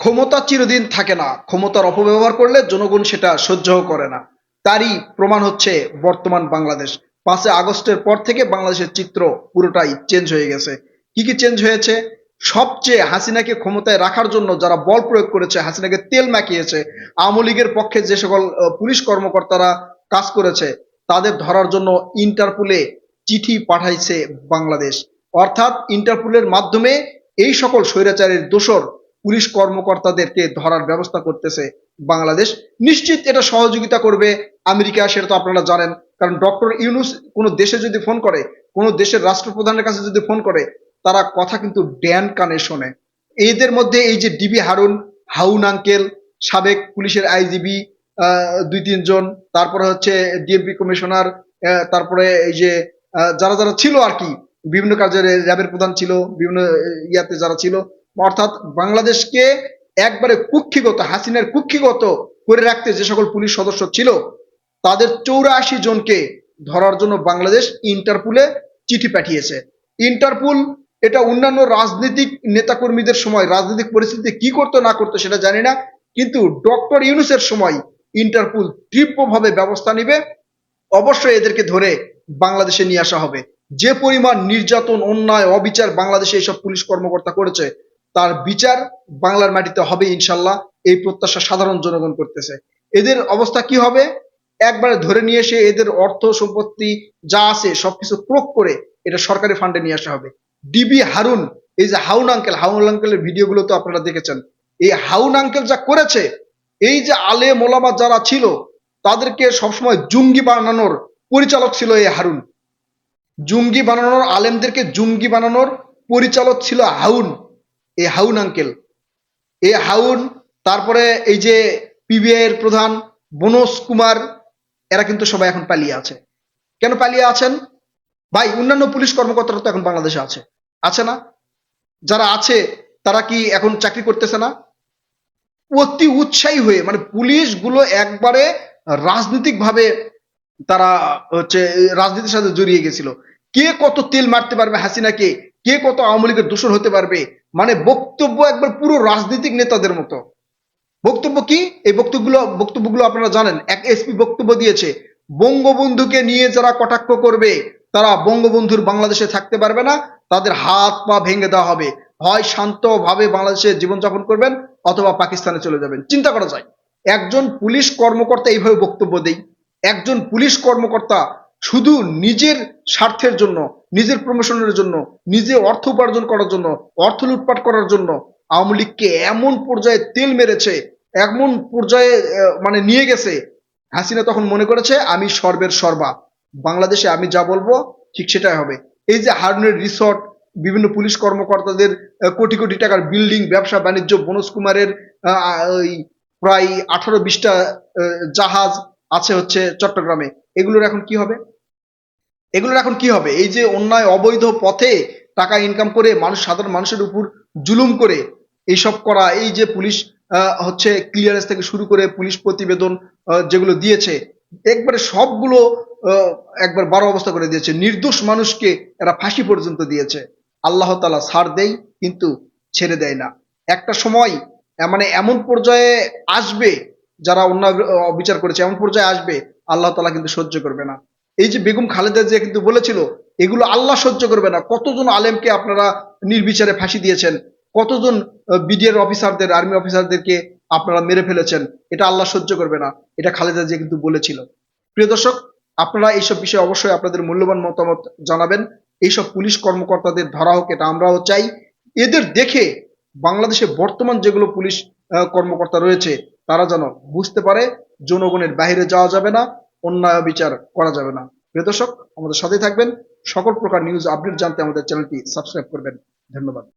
ক্ষমতা চিরদিন থাকে না। ক্ষমতার অপব্যবহার করলে জনগণ সেটা সহ্যও করে না। তারই প্রমাণ হচ্ছে বর্তমান বাংলাদেশ। পাঁচই আগস্টের পর থেকে বাংলাদেশের চিত্র পুরোটাই চেঞ্জ হয়ে গেছে। কি কি চেঞ্জ হয়েছে? সবচেয়ে হাসিনাকে ক্ষমতায় রাখার জন্য যারা বল প্রয়োগ করেছে, হাসিনাকে তেল মাখিয়েছে, আওয়ামী লীগের পক্ষে যে সকল পুলিশ কর্মকর্তারা কাজ করেছে, তাদের ধরার জন্য ইন্টারপোলে চিঠি পাঠাইছে বাংলাদেশ। অর্থাৎ ইন্টারপোলের মাধ্যমে এই সকল স্বৈরাচারের দোষর পুলিশ কর্মকর্তাদেরকে ধরার ব্যবস্থা করতেছে বাংলাদেশ। নিশ্চিত এটা সহযোগিতা করবে আমেরিকা, সেটা তো আপনারা জানেন। কারণ ডক্টর ইউনুস কোনো দেশে যদি ফোন করে, কোনো দেশের রাষ্ট্রপ্রধানের কাছে যদি ফোন করে, তারা কথা কিন্তু ড্যান কানে শোনে। এদের মধ্যে এই যে ডিবি হারুন, হাউন আঙ্কেল, সাবেক পুলিশের আইজিবি দুই, তিনজন, তারপরে হচ্ছে ডিএমপি কমিশনার তারপরে এই যে যারা যারা ছিল আর কি, বিভিন্ন কাজের র্যাবের প্রধান ছিল, বিভিন্ন ইয়াতে যারা ছিল অর্থাৎ বাংলাদেশকে একবারে কুক্ষিগত, হাসিনার কুক্ষিগত করে রাখতে যে সকল পুলিশ সদস্য ছিল, তাদের চৌরাশি জনকে ধরার জন্য বাংলাদেশ ইন্টারপুলে চিঠি পাঠিয়েছে। ইন্টারপুল, এটা অন্যান্য রাজনৈতিক নেতাকর্মীদের সময় রাজনৈতিক পরিস্থিতি কি করতো, না করতো সেটা জানি না, কিন্তু ডক্টর ইউনুসের সময় ইন্টারপুল তীব্রভাবে ব্যবস্থা নিবে। অবশ্যই এদেরকে ধরে বাংলাদেশে নিয়ে আসা হবে। যে পরিমাণ নির্যাতন, অন্যায়, অবিচার বাংলাদেশে এইসব পুলিশ কর্মকর্তা করেছে তার বিচার বাংলার মাটিতে হবে ইনশাল্লাহ। এই প্রত্যাশা সাধারণ জনগণ করতেছে। এদের অবস্থা কি হবে? একবারে ধরে নিয়ে এসে এদের অর্থ, সম্পত্তি যা আছে সবকিছু ক্রোক করে এটা সরকারি ফান্ডে নিয়ে আসা হবে। ডিবি হারুন, এই যে হাউন আঙ্কেল, হাউন আঙ্কেলের ভিডিওগুলো তো আপনারা দেখেছেন। এই হাউন আঙ্কেল যা করেছে, এই যে আলে মোলামা যারা ছিল, তাদেরকে সবসময় জুঙ্গি বানানোর পরিচালক ছিল এই হারুন। জুঙ্গি বানানোর আলেমদেরকে জুঙ্গি বানানোর পরিচালক ছিল হাউন। এই হাউন আঙ্কেল। এই হাউন, তারপরে এই যে পিবিআই এর প্রধান বনোজ কুমার, এরা কিন্তু সবাই এখন পালিয়ে আছে। কেন পালিয়ে আছেন? ভাই, অন্যান্য পুলিশ কর্মকর্তারা তো এখন বাংলাদেশে আছে। আছে না? যারা আছে, তারা কি এখন চাকরি করতেছে না? অতি উৎসাহী হয়ে মানে পুলিশগুলো একবারে রাজনৈতিক ভাবে তারা হচ্ছে, রাজনীতির সাথে জড়িয়ে গেছিল। কে কত তেল মারতে পারবে হাসিনাকে? কে কত আওয়ামী লীগের দোষর হতে পারবে? মানে বক্তব্য একবার পুরো রাজনৈতিক নেতাদের মতো। বক্তব্য কি? এই বক্তব্যগুলো বক্তব্যগুলো আপনারা জানেন। এক এসপি বক্তব্য দিয়েছে, বঙ্গবন্ধুকে নিয়ে যারা কটাক্ষ করবে, তারা বঙ্গবন্ধুর বাংলাদেশে থাকতে পারবে না, তাদের হাত পা ভেঙে দেওয়া হবে। হয় শান্তভাবে বাংলাদেশে জীবনযাপন করবেন অথবা পাকিস্তানে চলে যাবেন। চিন্তা করা যায়। একজন পুলিশ কর্মকর্তা এইভাবে বক্তব্য দেই একজন পুলিশ কর্মকর্তা শুধু নিজের স্বার্থের জন্য, নিজের প্রমোশনের জন্য, নিজে অর্থ উপার্জন করার জন্য, অর্থ লুটপাট করার জন্য আওয়ামী লীগকে এমন পর্যায়ে তেল মেরেছে, এমন পর্যায়ে মানে নিয়ে গেছে। হাসিনা তখন মনে করেছে, আমি সর্বের সর্বা। বাংলাদেশে আমি যা বলব, ঠিক সেটাই হবে। এই যে হারুনের রিসর্ট, বিভিন্ন পুলিশ কর্মকর্তাদের কোটি কোটি টাকার বিল্ডিং, ব্যবসা, বাণিজ্য বনোজ কুমারের প্রায় আঠারো বিশটা জাহাজ আছে হচ্ছে চট্টগ্রামে। এগুলোর এখন কি হবে? এগুলোর এখন কি হবে? এই যে অন্যায় অবৈধ পথে টাকা ইনকাম করে মানুষ, সাধারণ মানুষের উপর জুলুম করে এইসব করা, এই যে পুলিশ হচ্ছে ক্লিয়ারেন্স থেকে শুরু করে পুলিশ প্রতিবেদন যেগুলো দিয়েছে, একবারে সবগুলো একবার বারো অবস্থা করে দিয়েছে। নির্দোষ মানুষকে এরা ফাঁসি পর্যন্ত দিয়েছে। আল্লাহ তালা ছাড় দেয় কিন্তু ছেড়ে দেয় না। একটা সময় মানে এমন পর্যায়ে আসবে যারা অন্য বিচার করেছে, এমন পর্যায়ে আসবে, আল্লাহ তালা কিন্তু সহ্য করবে না। এই যে বেগম খালেদা জিয়া কিন্তু বলেছিল, এগুলো আল্লাহ সহ্য করবে না। কতজন আলেমকে আপনারা নির্বিচারে ফাঁসি দিয়েছেন? কতজন বিডিআর অফিসারদের, আর্মি অফিসারদেরকে আপনারা মেরে ফেলেছেন? এটা আল্লাহ সহ্য করবে না। এটা খালেদা জিয়া কিন্তু বলেছিল। প্রিয় দর্শক, আপনারা এইসব বিষয়ে অবশ্যই আপনাদের মূল্যবান মতামত জানাবেন। এইসব পুলিশ কর্মকর্তাদের ধরা হোক, এটা আমরাও চাই। এদের দেখে বাংলাদেশে বর্তমান যেগুলো পুলিশ কর্মকর্তা রয়েছে তারা যেন বুঝতে পারে জনগণের বাহিরে যাওয়া যাবে না, অন্যায় বিচার করা যাবে না। প্রিয় আমাদের সাথে থাকবেন। সকল প্রকার নিউজ আপডেট জানতে আমাদের চ্যানেলটি সাবস্ক্রাইব করবেন। ধন্যবাদ।